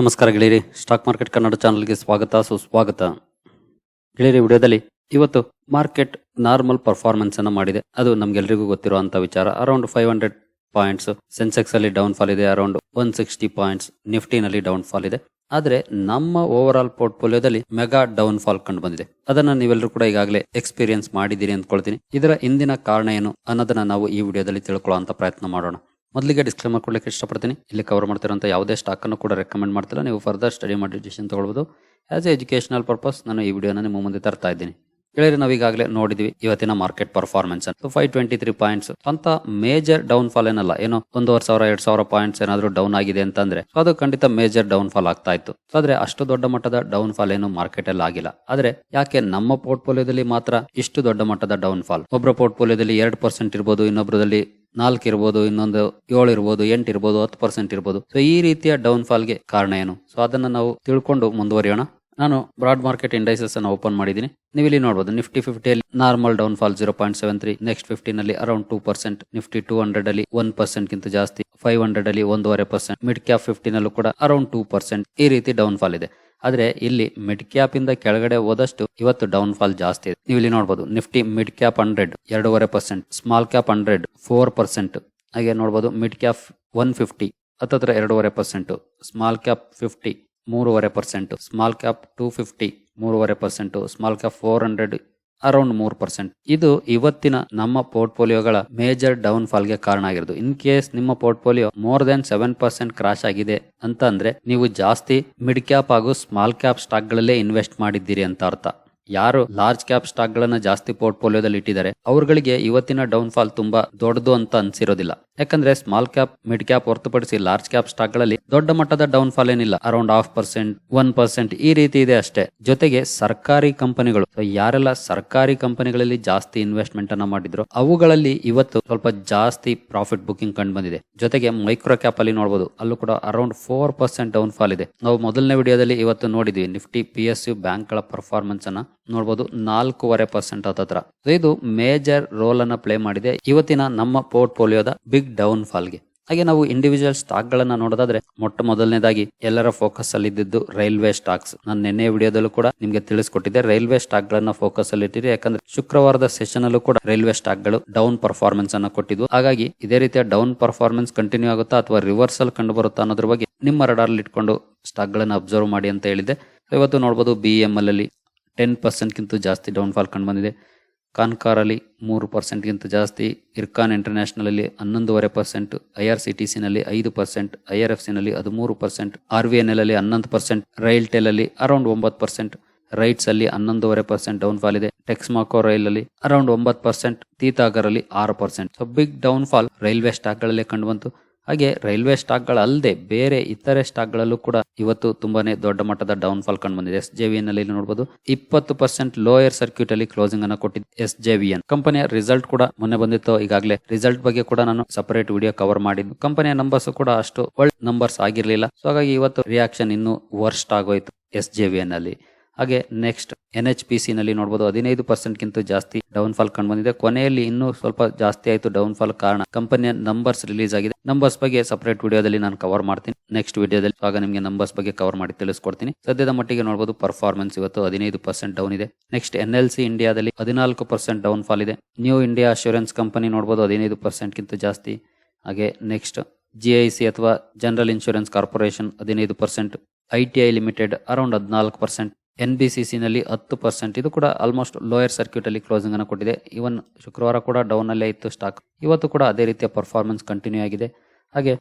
ನಮಸ್ಕಾರ ಗೆಳೆಯರಿ stock market Kannada ಚಾನಲ್ಗೆ ಸ್ವಾಗತ, ಸುಸ್ವಾಗತ. ಗೆಳೆಯರಿ, ವಿಡಿಯೋದಲ್ಲಿ ಇವತ್ತು ಮಾರ್ಕೆಟ್ ನಾರ್ಮಲ್ ಪರ್ಫಾರ್ಮೆನ್ಸ್ ಅನ್ನು ಮಾಡಿದೆ. ಅದು ನಮ್ಗೆಲ್ರಿಗೂ ಗೊತ್ತಿರುವಂತ ವಿಚಾರ. Around five hundred points Sensex ಅಲ್ಲಿ ಡೌನ್ ಫಾಲ್ ಇದೆ ಅರೌಂಡ್ ಒನ್ ಸಿಕ್ಸ್ಟಿ ಪಾಯಿಂಟ್ಸ್ ನಿಫ್ಟಿನಲ್ಲಿ ಡೌನ್ ಫಾಲ್ ಇದೆ. ಆದ್ರೆ ನಮ್ಮ ಓವರ್ ಆಲ್ ಪೋರ್ಟ್ಫೋಲಿಯೋದಲ್ಲಿ ಮೆಗಾ ಡೌನ್ ಫಾಲ್ ಕಂಡು ಬಂದಿದೆ. ಅದನ್ನ ನೀವೆಲ್ಲರೂ ಕೂಡ ಈಗಾಗಲೇ ಎಕ್ಸ್ಪೀರಿಯನ್ಸ್ ಮಾಡಿದ್ದೀರಿ ಅಂದ್ಕೊಳ್ತೀನಿ. ಇದರ ಹಿಂದಿನ ಕಾರಣ ಏನು ಅನ್ನೋದನ್ನ ನಾವು ಈ ವಿಡಿಯೋದಲ್ಲಿ ತಿಳ್ಕೊಳ್ಳುವಂತ ಪ್ರಯತ್ನ ಮಾಡೋಣ. ಮೊದಲಿಗೆ ಡಿಸ್ಕ್ಲೇಮರ್ ಕೊಡ್ಲಿಕ್ಕೆ ಇಷ್ಟಪಡ್ತೀನಿ. ಇಲ್ಲಿ ಕವರ್ ಮಾಡ್ತಿರೋಂಥ ಯಾವುದೇ ಸ್ಟಾಕನ್ನು ಕೂಡ ರೆಕಮೆಂಡ್ ಮಾಡ್ತಿಲ್ಲ. ನೀವು ಫರ್ದರ್ ಸ್ಟಡಿ ಮಾಡಿ ಡಿಸಿಷನ್ ತೊಗೊಳ್ಬೋದು. ಆ್ಯಸ್ ಎ ಎಜುಕೇಶನಲ್ ಪರ್ಪಸ್ ನಾನು ಈ ವಿಡಿಯೋನ ನಿಮ್ಮ ಮುಂದೆ ತರ್ತಾ ಇದ್ದೀನಿ. ಹೇಳಿದ್ರೆ ನಾವು ಈಗಾಗಲೇ ನೋಡಿದ್ವಿ ಇವತ್ತಿನ ಮಾರ್ಕೆಟ್ ಪರ್ಫಾರ್ಮೆನ್ಸ್ ಅಂತ ಫೈವ್ ಟ್ವೆಂಟಿ ತ್ರೀ ಪಾಯಿಂಟ್ಸ್ ಅಂತ ಮೇಜರ್ ಡೌನ್ ಫಾಲ್ ಏನಲ್ಲ, ಏನೋ ಒಂದೂವರೆ ಸಾವಿರ, ಎರಡ್ ಸಾವಿರ ಪಾಯಿಂಟ್ಸ್ ಏನಾದರೂ ಡೌನ್ ಆಗಿದೆ ಅಂತಂದ್ರೆ ಸೊ ಅದು ಖಂಡಿತ ಮೇಜರ್ ಡೌನ್ ಫಾಲ್ ಆಗ್ತಾ ಇತ್ತು. ಸೊ ಆದ್ರೆ ಅಷ್ಟು ದೊಡ್ಡ ಮಟ್ಟದ ಡೌನ್ ಫಾಲ್ ಏನು ಮಾರ್ಕೆಟ್ ಅಲ್ಲಿ ಆಗಿಲ್ಲ. ಆದ್ರೆ ಯಾಕೆ ನಮ್ಮ ಪೋರ್ಟ್ಫೋಲಿಯೋದಲ್ಲಿ ಮಾತ್ರ ಇಷ್ಟು ದೊಡ್ಡ ಮಟ್ಟದ ಡೌನ್ ಫಾಲ್ ಒಬ್ಬರ ಪೋರ್ಟ್ಫೋಲಿಯೋದಲ್ಲಿ ಎರಡು ಪರ್ಸೆಂಟ್ ಇರ್ಬೋದು, ಇನ್ನೊಬ್ರದಲ್ಲಿ ನಾಲ್ಕು ಇರ್ಬೋದು, ಇನ್ನೊಂದು ಏಳು ಇರ್ಬೋದು, ಎಂಟು ಇರ್ಬೋದು, ಹತ್ತು ಪರ್ಸೆಂಟ್ ಇರ್ಬೋದು. ಸೊ ಈ ರೀತಿಯ ಡೌನ್ ಫಾಲ್ಗೆ ಕಾರಣ ಏನು? ಸೊ ಅದನ್ನ ನಾವು ತಿಳ್ಕೊಂಡು ಮುಂದುವರಿಯೋಣ. ನಾನು ಬ್ರಾಡ್ ಮಾರ್ಕೆಟ್ ಇಂಡೈಸಸ್ ಅನ್ನು ಓಪನ್ ಮಾಡಿದ್ದೀನಿ. ನೀವು ಇಲ್ಲಿ ನೋಡಬಹುದು Nifty ಫಿಫ್ಟಿಯಲ್ಲಿ normal down fall zero point seven three next ಫಿಫ್ಟಿನಲ್ಲಿ around two percent Nifty two hundred ಅಲ್ಲಿ ಒನ್ ಪರ್ಸೆಂಟ್ ಗಿಂತ ಜಾಸ್ತಿ ಫೈವ್ ಹಂಡ್ರೆಡ್ ಅಲ್ಲಿ ಒಂದೂವರೆ ಪರ್ಸೆಂಟ್ ಮಿಡ್ ಕ್ಯಾಪ್ ಫಿಫ್ಟಿನಲ್ಲೂ ಕೂಡ ಅರೌಂಡ್ ಟೂ ಪರ್ಸೆಂಟ್ ಈ ರೀತಿ ಡೌನ್ ಫಾಲ್ ಇದೆ. ಆದ್ರೆ ಇಲ್ಲಿ ಮಿಡ್ ಕ್ಯಾಪ್ ಇಂದ ಕೆಳಗಡೆ ಹೋದಷ್ಟು ಇವತ್ತು ಡೌನ್ ಫಾಲ್ ಜಾಸ್ತಿ ಇದೆ. ನೀವು ಇಲ್ಲಿ ನೋಡಬಹುದು ನಿಫ್ಟಿ ಮಿಡ್ ಕ್ಯಾಪ್ ಹಂಡ್ರೆಡ್ ಎರಡೂವರೆ percent small cap hundred four percent ಹಾಗೆ ನೋಡಬಹುದು ಮಿಡ್ ಕ್ಯಾಪ್ ಒನ್ ಫಿಫ್ಟಿ ಹತ್ತತ್ರ ಎರಡೂವರೆ ಪರ್ಸೆಂಟ್ ಸ್ಮಾಲ್ ಕ್ಯಾಪ್ ಫಿಫ್ಟಿ ಮೂರುವರೆ percent small cap two fifty ಮೂರುವರೆ percent small cap four hundred around ಮೂರ್ ಪರ್ಸೆಂಟ್. ಇದು ಇವತ್ತಿನ ನಮ್ಮ ಪೋರ್ಟ್ಫೋಲಿಯೋಗಳ ಮೇಜರ್ ಡೌನ್ ಫಾಲ್ಗೆ ಕಾರಣ ಆಗಿರೋದು. ಇನ್ ಕೇಸ್ ನಿಮ್ಮ portfolio more than seven percent crash ಆಗಿದೆ ಅಂತ ಅಂದ್ರೆ ನೀವು ಜಾಸ್ತಿ ಮಿಡ್ ಕ್ಯಾಪ್ ಹಾಗೂ ಸ್ಮಾಲ್ ಕ್ಯಾಪ್ ಸ್ಟಾಕ್ ಗಳಲ್ಲೇ ಇನ್ವೆಸ್ಟ್ ಮಾಡಿದ್ದೀರಿ ಅಂತ ಅರ್ಥ. ಯಾರು ಲಾರ್ಜ್ ಕ್ಯಾಪ್ ಸ್ಟಾಕ್ ಗಳನ್ನ ಜಾಸ್ತಿ ಪೋರ್ಟ್ಫೋಲಿಯೋದಲ್ಲಿ ಇಟ್ಟಿದ್ದಾರೆ ಅವ್ರಗಳಿಗೆ ಇವತ್ತಿನ ಡೌನ್ ಫಾಲ್ ತುಂಬಾ ದೊಡ್ಡದು ಅಂತ ಅನ್ಸಿರೋದಿಲ್ಲ. ಯಾಕಂದ್ರೆ ಸ್ಮಾಲ್ ಕ್ಯಾಪ್ ಮಿಡ್ ಕ್ಯಾಪ್ ಹೊರತುಪಡಿಸಿ ಲಾರ್ಜ್ ಕ್ಯಾಪ್ ಸ್ಟಾಕ್ಗಳಲ್ಲಿ ದೊಡ್ಡ ಮಟ್ಟದ ಡೌನ್ ಫಾಲ್ ಏನಿಲ್ಲ. Around half percent one percent ಈ ರೀತಿ ಇದೆ ಅಷ್ಟೇ. ಜೊತೆಗೆ ಸರ್ಕಾರಿ ಕಂಪನಿಗಳು ಯಾರೆಲ್ಲ ಸರ್ಕಾರಿ ಕಂಪನಿಗಳಲ್ಲಿ ಜಾಸ್ತಿ ಇನ್ವೆಸ್ಟ್ಮೆಂಟ್ ಅನ್ನ ಮಾಡಿದ್ರು, ಅವುಗಳಲ್ಲಿ ಇವತ್ತು ಸ್ವಲ್ಪ ಜಾಸ್ತಿ ಪ್ರಾಫಿಟ್ ಬುಕಿಂಗ್ ಕಂಡು ಬಂದಿದೆ. ಜೊತೆಗೆ ಮೈಕ್ರೋ ಕ್ಯಾಪ್ ಅಲ್ಲಿ ನೋಡಬಹುದು ಅಲ್ಲೂ ಕೂಡ around four percent down fall ಇದೆ. ನಾವು ಮೊದಲನೇ ವಿಡಿಯೋದಲ್ಲಿ ಇವತ್ತು ನೋಡಿದ್ವಿ ನಿಫ್ಟಿ ಪಿ ಎಸ್ ಯು ಬ್ಯಾಂಕ್ಗಳ ಪರ್ಫಾರ್ಮೆನ್ಸ್ ಅನ್ನ ನೋಡಬಹುದು ನಾಲ್ಕೂವರೆ ಪರ್ಸೆಂಟ್ ಹತ್ತತ್ರ. ಇದು ಮೇಜರ್ ರೋಲ್ ಅನ್ನ ಪ್ಲೇ ಮಾಡಿದೆ. ಇವತ್ತಿನ ನಮ್ಮ ಪೋರ್ಟ್ಫೋಲಿಯೋದ ಬಿಗ್ ಡೌನ್ ಫಾಲ್ಗೆ ಹಾಗೆ ನಾವು ಇಂಡಿವಿಜುವಲ್ ಸ್ಟಾಕ್ ಗಳನ್ನ ನೋಡೋದಾದ್ರೆ ಮೊಟ್ಟ ಮೊದಲನೇದಾಗಿ ಎಲ್ಲರ ಫೋಕಸ್ ಅಲ್ಲಿ ಇದ್ದಿದ್ದು ರೈಲ್ವೆ ಸ್ಟಾಕ್ಸ್ ನಾನು ನಿನ್ನೆ ವಿಡಿಯೋದಲ್ಲೂ ಕೂಡ ನಿಮ್ಗೆ ತಿಳಿಸ್ಕೊಟ್ಟಿದ್ದೆ ರೈಲ್ವೆ ಸ್ಟಾಕ್ ಗಳನ್ನ ಫೋಕಸ್ ಅಲ್ಲಿ ಇಟ್ಟಿರಿ, ಯಾಕಂದ್ರೆ ಶುಕ್ರವಾರದ ಸೆಷನ್ ಅಲ್ಲೂ ಕೂಡ ರೈಲ್ವೆ ಸ್ಟಾಕ್ಗಳು ಡೌನ್ ಪರ್ಫಾರ್ಮೆನ್ಸ್ ಅನ್ನ ಕೊಟ್ಟಿದ್ವು. ಹಾಗಾಗಿ ಇದೇ ರೀತಿಯ ಡೌನ್ ಪರ್ಫಾರ್ಮೆನ್ಸ್ ಕಂಟಿನ್ಯೂ ಆಗುತ್ತಾ ಅಥವಾ ರಿವರ್ಸಲ್ ಕಂಡು ಬರುತ್ತಾ ಅನ್ನೋದ್ರ ಬಗ್ಗೆ ನಿಮ್ಮ ರಡಾರ್ ಇಟ್ಕೊಂಡು ಸ್ಟಾಕ್ ಗಳನ್ನ ಅಬ್ಸರ್ವ್ ಮಾಡಿ ಅಂತ ಹೇಳಿದ್ದೆ. ಇವತ್ತು ನೋಡಬಹುದು ಬಿ ಎಂ ಅಲ್ಲಿ ಟೆನ್ ಪರ್ಸೆಂಟ್ಗಿಂತ ಜಾಸ್ತಿ ಡೌನ್ ಫಾಲ್ ಕಂಡು ಬಂದಿದೆ. ಕಾನ್ಕಾರಲ್ಲಿ ಮೂರು ಪರ್ಸೆಂಟ್ಗಿಂತ ಜಾಸ್ತಿ, ಇರ್ಕಾನ್ ಇಂಟರ್ನ್ಯಾಷನಲಲ್ಲಿ ಹನ್ನೊಂದೂವರೆ percent, I R C T ಸಿನಲ್ಲಿ ಐದು ಪರ್ಸೆಂಟ್, ಐ ಆರ್ ಎಫ್ ಸಿನಲ್ಲಿ ಹದಿಮೂರು percent, R V N L ಅಲ್ಲಿ ಹನ್ನೊಂದು ಪರ್ಸೆಂಟ್, ರೈಲ್ ಟೆಲ್ ಅಲ್ಲಿ ಅರೌಂಡ್ ಒಂಬತ್ತು ಪರ್ಸೆಂಟ್ ರೈಟ್ಸ್ ಅಲ್ಲಿ ಹನ್ನೊಂದೂವರೆ ಪರ್ಸೆಂಟ್ ಡೌನ್ ಫಾಲ್ ಇದೆ, ಟೆಕ್ಸ್ಮಾಕೋ ರೈಲ್ ಅಲ್ಲಿ ಅರೌಂಡ್ ಒಂಬತ್ತು ಪರ್ಸೆಂಟ್, ತೀತಾಗರಲ್ಲಿ ಆರು percent. So big down fall railway stock ಗಳಲ್ಲೇ ಕಂಡು ಬಂತು. ಹಾಗೆ ರೈಲ್ವೆ ಸ್ಟಾಕ್ ಗಳಲ್ಲದೆ ಬೇರೆ ಇತರೆ ಸ್ಟಾಕ್ ಗಳಲ್ಲೂ ಕೂಡ ಇವತ್ತು ತುಂಬಾನೇ ದೊಡ್ಡ ಮಟ್ಟದ ಡೌನ್ ಫಾಲ್ ಕಂಡು ಬಂದಿದೆ. ಎಸ್ ಜೆ ವಿ ಅಲ್ಲಿ ನೋಡಬಹುದು ಇಪ್ಪತ್ತು ಪರ್ಸೆಂಟ್ ಲೋಯರ್ ಸರ್ಕ್ಯೂಟ್ ಅಲ್ಲಿ ಕ್ಲೋಸಿಂಗ್ ಅನ್ನು ಕೊಟ್ಟಿದ್ದು ಎಸ್ ಜೆ ವಿ ಎನ್ ಕಂಪನಿಯ ರಿಸಲ್ಟ್ ಕೂಡ ಮೊನ್ನೆ ಬಂದಿತ್ತು. ಈಗಾಗಲೇ ರಿಸಲ್ಟ್ ಬಗ್ಗೆ ಕೂಡ ನಾನು ಸಪರೇಟ್ ವಿಡಿಯೋ ಕವರ್ ಮಾಡಿದ್ದು. ಕಂಪನಿಯ ನಂಬರ್ಸ್ ಕೂಡ ಅಷ್ಟು ಒಳ್ಳೆ ನಂಬರ್ಸ್ ಆಗಿರಲಿಲ್ಲ. ಸೊ ಹಾಗಾಗಿ ಇವತ್ತು ರಿಯಾಕ್ಷನ್ ಇನ್ನೂ ವರ್ಸ್ಟ್ ಆಗೋಯ್ತು ಎಸ್ ಜೆ ವಿ ಎನ್ ಅಲ್ಲಿ. ಹಾಗೆ next N H P C ನಲ್ಲಿ ನೋಡಬಹುದು ಹದಿನೈದು ಪರ್ಸೆಂಟ್ಗಿಂತ ಜಾಸ್ತಿ ಡೌನ್ ಫಾಲ್ ಕಂಡು ಬಂದಿದೆ ಕೊನೆಯಲ್ಲಿ ಇನ್ನೂ ಸ್ವಲ್ಪ ಜಾಸ್ತಿ ಆಯಿತು ಡೌನ್ ಫಾಲ್ ಕಾರಣ ಕಂಪನಿಯ ನಂಬರ್ಸ್ ರಿಲೀಸ್ ಆಗಿದೆ. ನಂಬರ್ಸ್ ಬಗ್ಗೆ ಸಪರೇಟ್ ವಿಡಿಯೋದಲ್ಲಿ ನಾನು ಕವರ್ ಮಾಡ್ತೀನಿ. ನೆಕ್ಸ್ಟ್ ವಿಡಿಯೋದಲ್ಲಿ ಆಗ ನಿಮಗೆ ನಂಬರ್ಸ್ ಬಗ್ಗೆ ಕವರ್ ಮಾಡಿ ತಿಳಿಸ್ಕೊಡ್ತೀನಿ. ಸದ್ಯದ ಮಟ್ಟಿಗೆ ನೋಡಬಹುದು ಪರ್ಫಾರ್ಮೆನ್ಸ್ ಇವತ್ತು ಹದಿನೈದು ಪರ್ಸೆಂಟ್ ಡೌನ್ ಇದೆ. ನೆಕ್ಸ್ಟ್ ಎನ್ ಎಲ್ ಸಿ ಇಂಡಿಯಾದಲ್ಲಿ ಹದಿನಾಲ್ಕು ಪರ್ಸೆಂಟ್ ಡೌನ್ ಫಾಲ್ ಇದೆ. ನ್ಯೂ ಇಂಡಿಯಾ ಅಶ್ಯೂರೆನ್ಸ್ ಕಂಪನಿ ನೋಡಬಹುದು ಹದಿನೈದು ಪರ್ಸೆಂಟ್ಗಿಂತ ಜಾಸ್ತಿ. ಹಾಗೆ ನೆಕ್ಸ್ಟ್ ಜಿ ಐ ಸಿ ಅಥವಾ ಜನರಲ್ ಇನ್ಶೂರೆನ್ಸ್ ಕಾರ್ಪೊರೇಷನ್ ಹದಿನೈದು percent I T I limited around ಹದಿನಾಲ್ಕು ಪರ್ಸೆಂಟ್ ಎನ್ ಬಿ ಸಿ ಸಿನಲ್ಲಿ ಹತ್ತು ಪರ್ಸೆಂಟ್. ಇದು ಕೂಡ ಆಲ್ಮೋಸ್ಟ್ ಲೋಯರ್ ಸರ್ಕ್ಯೂಟಲ್ಲಿ ಕ್ಲೋಸಿಂಗ್ ಅನ್ನು ಕೊಟ್ಟಿದೆ. ಇವನ್ ಶುಕ್ರವಾರ ಕೂಡ ಡೌನಲ್ಲೇ ಇತ್ತು ಸ್ಟಾಕ್ ಇವತ್ತು ಕೂಡ ಅದೇ ರೀತಿಯ ಪರ್ಫಾರ್ಮೆನ್ಸ್ ಕಂಟಿನ್ಯೂ ಆಗಿದೆ. ಹಾಗೆ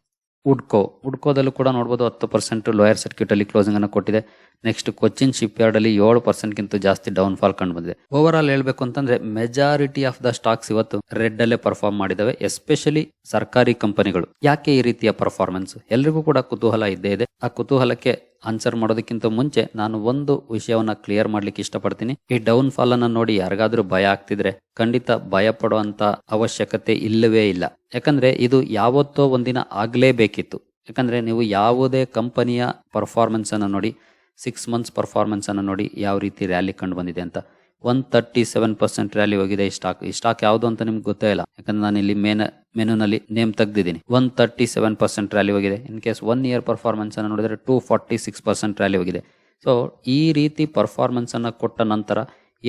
ಉಡ್ಕೋ ಉಡ್ಕೋದಲ್ಲೂ ಕೂಡ ನೋಡ್ಬೋದು ಹತ್ತು ಪರ್ಸೆಂಟ್ ಲೋಯರ್ ಸರ್ಕ್ಯೂಟಲ್ಲಿ ಕ್ಲೋಸಿಂಗ್ ಅನ್ನು ಕೊಟ್ಟಿದೆ. ನೆಕ್ಸ್ಟ್ ಕೊಚ್ಚಿನ್ ಶಿಪ್ ಯಾರ್ಡಲ್ಲಿ ಏಳು ಪರ್ಸೆಂಟ್ಗಿಂತ ಜಾಸ್ತಿ ಡೌನ್ ಫಾಲ್ ಕಂಡು ಬಂದಿದೆ. ಓವರ್ ಆಲ್ ಹೇಳಬೇಕು ಅಂತಂದ್ರೆ ಮೆಜಾರಿಟಿ ಆಫ್ ದ ಸ್ಟಾಕ್ಸ್ ಇವತ್ತು ರೆಡ್ ಅಲ್ಲೇ ಪರ್ಫಾರ್ಮ್ ಮಾಡಿದ್ದಾವೆ ಎಸ್ಪೆಷಲಿ ಸರ್ಕಾರಿ ಕಂಪನಿಗಳು. ಯಾಕೆ ಈ ರೀತಿಯ ಪರ್ಫಾರ್ಮೆನ್ಸ್ ಎಲ್ರಿಗೂ ಕೂಡ ಕುತೂಹಲ ಇದ್ದೇ ಇದೆ. ಆ ಕುತೂಹಲಕ್ಕೆ ಆನ್ಸರ್ ಮಾಡೋದಕ್ಕಿಂತ ಮುಂಚೆ ನಾನು ಒಂದು ವಿಷಯವನ್ನ ಕ್ಲಿಯರ್ ಮಾಡ್ಲಿಕ್ಕೆ ಇಷ್ಟಪಡ್ತೀನಿ. ಈ ಡೌನ್ ಫಾಲ್ ಅನ್ನ ನೋಡಿ ಯಾರಿಗಾದ್ರೂ ಭಯ ಆಗ್ತಿದ್ರೆ ಖಂಡಿತ ಭಯ ಪಡುವಂತ ಅವಶ್ಯಕತೆ ಇಲ್ಲವೇ ಇಲ್ಲ. ಯಾಕಂದ್ರೆ ಇದು ಯಾವತ್ತೋ ಒಂದಿನ ಆಗ್ಲೇಬೇಕಿತ್ತು. ಯಾಕಂದ್ರೆ ನೀವು ಯಾವುದೇ ಕಂಪನಿಯ ಪರ್ಫಾರ್ಮೆನ್ಸ್ ಅನ್ನ ನೋಡಿ ಸಿಕ್ಸ್ ಮಂತ್ಸ್ ಪರ್ಫಾರ್ಮೆನ್ಸ್ ಅನ್ನ ನೋಡಿ ಯಾವ ರೀತಿ ರ್ಯಾಲಿ ಕಂಡು ಬಂದಿದೆ ಅಂತ. One thirty seven percent rally ಹೋಗಿದೆ ಈ ಸ್ಟಾಕ್ ಈ ಸ್ಟಾಕ್ ಯಾವುದು ಅಂತ ನಿಮ್ಗೆ ಗೊತ್ತೇ ಇಲ್ಲ. ಯಾಕಂದ್ರೆ ನಾನು ಇಲ್ಲಿ ಮೇನ್, ಮೆನುನಲ್ಲಿ name ತೆಗ್ದಿದ್ದೀನಿ. One thirty seven percent rally ಹೋಗಿದೆ. In case one year performance ಅನ್ನು ನೋಡಿದ್ರೆ two forty six percent rally ಹೋಗಿದೆ. ಸೊ ಈ ರೀತಿ ಪರ್ಫಾರ್ಮೆನ್ಸ್ ಅನ್ನು ಕೊಟ್ಟ ನಂತರ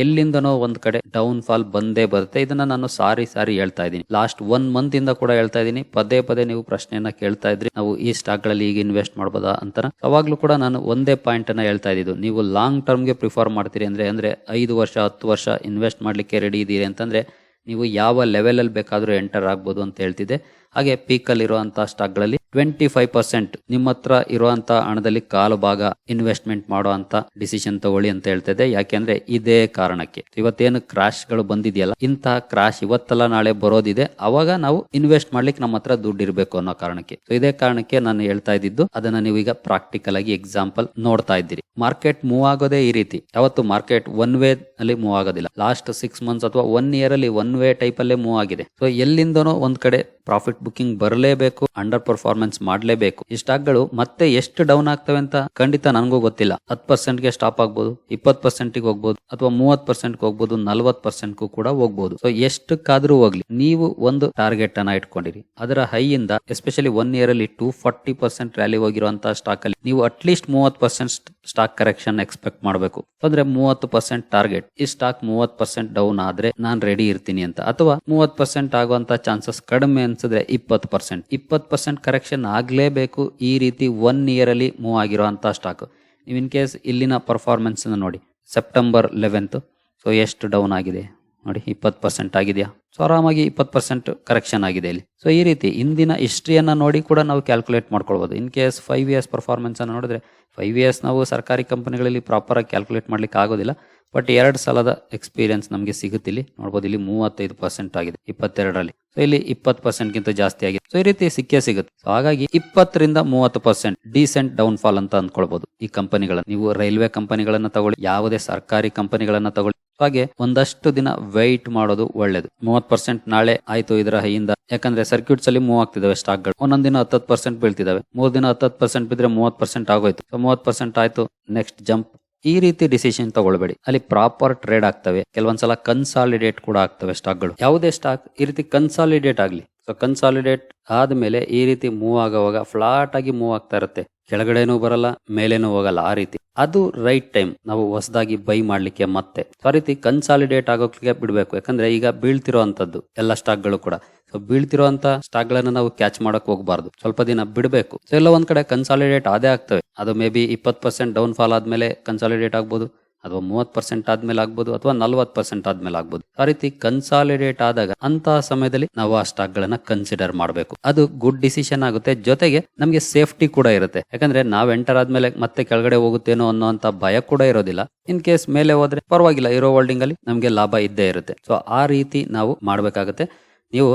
ಎಲ್ಲಿಂದನೋ ಒಂದ್ ಕಡೆ ಡೌನ್ ಫಾಲ್ ಬಂದೇ ಬರುತ್ತೆ. ಇದನ್ನ ನಾನು ಸಾರಿ ಸಾರಿ ಹೇಳ್ತಾ ಇದ್ದೀನಿ. ಲಾಸ್ಟ್ ಒನ್ ಮಂತ್ ಇಂದ ಕೂಡ ಹೇಳ್ತಾ ಇದ್ದೀನಿ. ಪದೇ ಪದೇ ನೀವು ಪ್ರಶ್ನೆಯನ್ನ ಕೇಳ್ತಾ ಇದ್ರಿ. ನಾವು ಈ ಸ್ಟಾಕ್ಗಳಲ್ಲಿ ಈಗ ಇನ್ವೆಸ್ಟ್ ಮಾಡಬಹುದಾ ಅಂತ ಅವಾಗ್ಲೂ ಕೂಡ ನಾನು ಒಂದೇ ಪಾಯಿಂಟ್ ಅನ್ನ ಹೇಳ್ತಾ ಇದ್ದು ನೀವು ಲಾಂಗ್ ಟರ್ಮ್ಗೆ ಪ್ರಿಫರ್ ಮಾಡ್ತೀರಿ ಅಂದ್ರೆ ಅಂದ್ರೆ ಐದು ವರ್ಷ, ಹತ್ತು ವರ್ಷ ಇನ್ವೆಸ್ಟ್ ಮಾಡ್ಲಿಕ್ಕೆ ರೆಡಿ ಇದೀರಿ ಅಂತಂದ್ರೆ, ನೀವು ಯಾವ ಲೆವೆಲ್ ಅಲ್ಲಿ ಬೇಕಾದ್ರೂ ಎಂಟರ್ ಆಗ್ಬೋದು ಅಂತ ಹೇಳ್ತಿದ್ದೆ. ಹಾಗೆ ಪೀಕ್ ಅಲ್ಲಿ ಇರುವಂತಹ ಸ್ಟಾಕ್ಗಳಲ್ಲಿ ಟ್ವೆಂಟಿ ಫೈವ್ ಪರ್ಸೆಂಟ್ ನಿಮ್ಮ ಹತ್ರ ಇರುವಂತ ಹಣದಲ್ಲಿ ಕಾಲು ಭಾಗ ಇನ್ವೆಸ್ಟ್ಮೆಂಟ್ ಅಂತ ಡಿಸಿಷನ್ ತಗೊಳ್ಳಿ ಅಂತ ಹೇಳ್ತಿದ್ದೆ. ಯಾಕೆಂದ್ರೆ ಇದೇ ಕಾರಣಕ್ಕೆ. ಇವತ್ತೇನು ಕ್ರಾಶ್ಗಳು ಬಂದಿದೆಯಲ್ಲ ಇಂತಹ ಕ್ರಾಶ್ ಇವತ್ತಲ್ಲ ನಾಳೆ ಬರೋದಿದೆ. ಅವಾಗ ನಾವು ಇನ್ವೆಸ್ಟ್ ಮಾಡ್ಲಿಕ್ಕೆ ನಮ್ಮ ಹತ್ರ ದುಡ್ಡು ಇರಬೇಕು ಅನ್ನೋ ಕಾರಣಕ್ಕೆ. ಸೊ ಇದೇ ಕಾರಣಕ್ಕೆ ನಾನು ಹೇಳ್ತಾ ಇದ್ದಿದ್ದು, ಅದನ್ನ ನೀವು ಈಗ ಪ್ರಾಕ್ಟಿಕಲ್ ಆಗಿ ಎಕ್ಸಾಂಪಲ್ ನೋಡ್ತಾ ಇದ್ದೀರಿ. ಮಾರ್ಕೆಟ್ ಮೂವ್ ಆಗೋದೇ ಈ ರೀತಿ. ಯಾವತ್ತು ಮಾರ್ಕೆಟ್ ಒನ್ ವೇ ಅಲ್ಲಿ ಮೂವ್ ಆಗೋದಿಲ್ಲ. ಲಾಸ್ಟ್ ಸಿಕ್ಸ್ ಮಂತ್ಸ್ ಅಥವಾ ಒನ್ ಇಯರ್ ಅಲ್ಲಿ ಒನ್ ವೇ ಟೈಪ್ ಅಲ್ಲೇ ಮೂವ್ ಆಗಿದೆ. ಸೊ ಎಲ್ಲಿಂದನೋ ಒಂದ್ ಕಡೆ ಪ್ರಾಫಿಟ್ ಬುಕಿಂಗ್ ಬರಲೇಬೇಕು ಅಂಡರ್ ಪರ್ಫಾರ್ಮೆನ್ಸ್ ಮಾಡಲೇಬೇಕು. ಈ ಸ್ಟಾಕ್ಗಳು ಮತ್ತೆ ಎಷ್ಟು ಡೌನ್ ಆಗ್ತವೆ ಅಂತ ಖಂಡಿತ ನನಗೂ ಗೊತ್ತಿಲ್ಲ. ಹತ್ತು ಪರ್ಸೆಂಟ್ಗೆ ಸ್ಟಾಪ್ ಆಗ್ಬೋದು, ಇಪ್ಪತ್ತು ಪರ್ಸೆಂಟ್ಗೆ ಹೋಗ್ಬೋದು, ಅಥವಾ ಮೂವತ್ ಪರ್ಸೆಂಟ್ ಹೋಗ್ಬೋದು ನಲ್ವತ್ ಪರ್ಸೆಂಟ್ ಕೂಡ ಹೋಗ್ಬೋದು. ಸೊ ಎಷ್ಟಕ್ಕಾದ್ರೂ ಹೋಗ್ಲಿ. ನೀವು ಒಂದು ಟಾರ್ಗೆಟ್ ಅನ್ನ ಇಟ್ಕೊಂಡಿರಿ. ಅದರ ಹೈ ಇಂದ ಎಸ್ಪೆಷಲಿ ಒನ್ ಇಯರ್ ಅಲ್ಲಿ ಟೂ ಫಾರ್ಟಿ ಪರ್ಸೆಂಟ್ ರ್ಯಾಲಿ ಹೋಗಿರುವಂತಹ ಸ್ಟಾಕ್ ಅಲ್ಲಿ ನೀವು ಅಟ್ಲೀಸ್ಟ್ ಮೂವತ್ ಪರ್ಸೆಂಟ್ ಸ್ಟಾಕ್ ಕರೆಕ್ಷನ್ ಎಕ್ಸ್ಪೆಕ್ಟ್ ಮಾಡಬೇಕು. ಅಂದ್ರೆ ಮೂವತ್ತು ಪರ್ಸೆಂಟ್ ಟಾರ್ಗೆಟ್ ಈ ಸ್ಟಾಕ್ ಮೂವತ್ ಪರ್ಸೆಂಟ್ ಡೌನ್ ಆದ್ರೆ ನಾನ್ ರೆಡಿ ಇರ್ತೀನಿ ಅಂತ. ಅಥವಾ ಮೂವತ್ ಪರ್ಸೆಂಟ್ ಆಗುವಂತ ಚಾನ್ಸಸ್ ಕಡಿಮೆ ಅನ್ಸಿದ್ರೆ ಇಪ್ಪತ್ತು ಪರ್ಸೆಂಟ್ ಇಪ್ಪತ್ತು ಪರ್ಸೆಂಟ್ ಕರೆಕ್ಷನ್ ಆಗ್ಲೇಬೇಕು ಈ ರೀತಿ ಒನ್ ಇಯರಲ್ಲಿ ಮೂವ್ ಆಗಿರುವಂತ ಸ್ಟಾಕ್ ನೀವು ಇನ್ ಕೇಸ್ ಇಲ್ಲಿನ ಪರ್ಫಾರ್ಮೆನ್ಸನ್ನು ನೋಡಿ ಸೆಪ್ಟೆಂಬರ್ ಲೆವೆಂತ್ ಸೊ ಎಷ್ಟು ಡೌನ್ ಆಗಿದೆ? ನೋಡಿ, ಇಪ್ಪತ್ತು ಪರ್ಸೆಂಟ್ ಆಗಿದೆಯಾ? ಸೊ ಆರಾಮಾಗಿ ಇಪ್ಪತ್ತು ಪರ್ಸೆಂಟ್ ಕರೆಕ್ಷನ್ ಆಗಿದೆ ಇಲ್ಲಿ. ಸೊ ಈ ರೀತಿ ಇಂದಿನ ಹಿಸ್ಟ್ರಿಯನ್ನು ನೋಡಿ ಕೂಡ ನಾವು ಕ್ಯಾಲ್ಕುಲೇಟ್ ಮಾಡ್ಕೊಳ್ಬೋದು. ಇನ್ ಕೇಸ್ ಫೈವ್ ಇಯರ್ಸ್ ಪರ್ಫಾರ್ಮೆನ್ಸನ್ನು ನೋಡಿದ್ರೆ ಫೈವ್ ಇಯರ್ಸ್ ನಾವು ಸರ್ಕಾರಿ ಕಂಪನಿಗಳಲ್ಲಿ ಪ್ರಾಪರಾಗಿ ಕ್ಯಾಲ್ಕುಲೇಟ್ ಮಾಡ್ಲಿಕ್ಕೆ ಆಗೋದಿಲ್ಲ. ಬಟ್ ಎರಡು ಸಲದ ಎಕ್ಸ್ಪೀರಿಯನ್ಸ್ ನಮಗೆ ಸಿಗುತ್ತೆ ಇಲ್ಲಿ. ನೋಡ್ಬೋದು ಇಲ್ಲಿ ಮೂವತ್ತೈದು ಪರ್ಸೆಂಟ್ ಆಗಿದೆ ಇಪ್ಪತ್ತೆರಡರಲ್ಲಿ. ಸೊ ಇಲ್ಲಿ ಇಪ್ಪತ್ತು ಪರ್ಸೆಂಟ್ ಗಿಂತ ಜಾಸ್ತಿ ಆಗಿದೆ. ಸೊ ಈ ರೀತಿ ಸಿಕ್ಕೇ ಸಿಗುತ್ತೆ. ಸೊ ಹಾಗಾಗಿ ಇಪ್ಪತ್ತರಿಂದ ಮೂವತ್ತು ಪರ್ಸೆಂಟ್ ಡೀಸೆಂಟ್ ಡೌನ್ ಫಾಲ್ ಅಂತ ಅಂದ್ಕೊಳ್ಬಹುದು ಈ ಕಂಪನಿಗಳನ್ನ. ನೀವು ರೈಲ್ವೆ ಕಂಪನಿಗಳನ್ನ ತಗೊಳ್ಳಿ, ಯಾವುದೇ ಸರ್ಕಾರಿ ಕಂಪನಿಗಳನ್ನ ತಗೊಳ್ಳಿ. ಹಾಗೆ ಒಂದಷ್ಟು ದಿನ ವೆಯ್ಟ್ ಮಾಡೋದು ಒಳ್ಳೇದು. ಮೂವತ್ ಪರ್ಸೆಂಟ್ ನಾಳೆ ಆಯ್ತು ಇದರ ಹೈಯಿಂದ. ಯಾಕಂದ್ರೆ ಸರ್ಕ್ಯೂಟ್ಸ್ ಅಲ್ಲಿ ಮೂವ್ ಆಗ್ತಿದಾವೆ ಸ್ಟಾಕ್ಗಳು ಒಂದೊಂದ್ ದಿನ ಹತ್ತತ್ತು ಪರ್ಸೆಂಟ್ ಬೀಳ್ತಿದಾವೆ. ಮೂರ್ ದಿನ ಹತ್ತತ್ತು ಪರ್ಸೆಂಟ್ ಬಿದ್ರೆ ಮೂವತ್ ಪರ್ಸೆಂಟ್ ಆಗೋಯ್ತು. ಮೂವತ್ ಪರ್ಸೆಂಟ್ ಆಯ್ತು ನೆಕ್ಸ್ಟ್ ಜಂಪ್ ಈ ರೀತಿ ಡಿಸಿಷನ್ ತಗೊಳ್ಬೇಡಿ. ಅಲ್ಲಿ ಪ್ರಾಪರ್ ಟ್ರೇಡ್ ಆಗ್ತವೆ. ಕೆಲವೊಂದ್ಸಲ ಕನ್ಸಾಲಿಡೇಟ್ ಕೂಡ ಆಗ್ತವೆ ಸ್ಟಾಕ್ಗಳು ಯಾವುದೇ ಸ್ಟಾಕ್ ಈ ರೀತಿ ಕನ್ಸಾಲಿಡೇಟ್ ಆಗ್ಲಿ. ಸೊ ಕನ್ಸಾಲಿಡೇಟ್ ಆದಮೇಲೆ ಈ ರೀತಿ ಮೂವ್ ಆಗೋವಾಗ ಫ್ಲಾಟ್ ಆಗಿ ಮೂವ್ ಆಗ್ತಾ ಇರುತ್ತೆ. ಕೆಳಗಡೆನೂ ಬರಲ್ಲ, ಮೇಲೇನೂ ಹೋಗಲ್ಲ ಆ ರೀತಿ. ಅದು ರೈಟ್ ಟೈಮ್ ನಾವು ಹೊಸದಾಗಿ ಬೈ ಮಾಡ್ಲಿಕ್ಕೆ ಮತ್ತೆ. ಆ ರೀತಿ ಕನ್ಸಾಲಿಡೇಟ್ ಆಗೋಕ್ಕೆ ಬಿಡಬೇಕು. ಯಾಕಂದ್ರೆ ಈಗ ಬೀಳ್ತಿರೋ ಅಂತದ್ದು ಎಲ್ಲ ಸ್ಟಾಕ್ಗಳು ಕೂಡ. ಸೊ ಬೀಳ್ತಿರುವಂತ ಸ್ಟಾಕ್ ಗಳನ್ನ ನಾವು ಕ್ಯಾಚ್ ಮಾಡಕ್ ಹೋಗಬಾರ್ದು. ಸ್ವಲ್ಪ ದಿನ ಬಿಡಬೇಕು. ಸೊ ಎಲ್ಲ ಒಂದ್ ಕಡೆ ಕನ್ಸಾಲಿಡೇಟ್ ಆದೇ ಆಗ್ತವೆ. ಅದು ಮೇ ಬಿ ಇಪ್ಪತ್ತು ಪರ್ಸೆಂಟ್ ಡೌನ್ ಫಾಲ್ ಆದ್ಮೇಲೆ ಕನ್ಸಾಲಿಡೇಟ್ ಆಗ್ಬೋದು. ಅಥವಾ ಮೂವತ್ತು ಪರ್ಸೆಂಟ್ ಆದ್ಮೇಲೆ ಆಗ್ಬೋದು ಅಥವಾ ನಲ್ವತ್ ಪರ್ಸೆಂಟ್ ಆದ್ಮೇಲೆ ಆಗ್ಬೋದು. ಆ ರೀತಿ ಕನ್ಸಾಲಿಡೇಟ್ ಆದಾಗ ಅಂತ ಸಮಯದಲ್ಲಿ ನಾವು ಆ ಸ್ಟಾಕ್ ಗಳನ್ನ ಕನ್ಸಿಡರ್ ಮಾಡಬೇಕು. ಅದು ಗುಡ್ ಡಿಸಿಷನ್ ಆಗುತ್ತೆ. ಜೊತೆಗೆ ನಮಗೆ ಸೇಫ್ಟಿ ಕೂಡ ಇರುತ್ತೆ. ಯಾಕಂದ್ರೆ ನಾವ್ ಎಂಟರ್ ಆದ್ಮೇಲೆ ಮತ್ತೆ ಕೆಳಗಡೆ ಹೋಗುತ್ತೇನೋ ಅನ್ನೋಂತ ಭಯ ಕೂಡ ಇರೋದಿಲ್ಲ. ಇನ್ ಕೇಸ್ ಮೇಲೆ ಹೋದ್ರೆ ಪರವಾಗಿಲ್ಲ. ಇರೋ ಹೋಲ್ಡಿಂಗ್ ಅಲ್ಲಿ ನಮಗೆ ಲಾಭ ಇದ್ದೇ ಇರುತ್ತೆ. ಸೊ ಆ ರೀತಿ ನಾವು ಮಾಡಬೇಕಾಗುತ್ತೆ. ನೀವು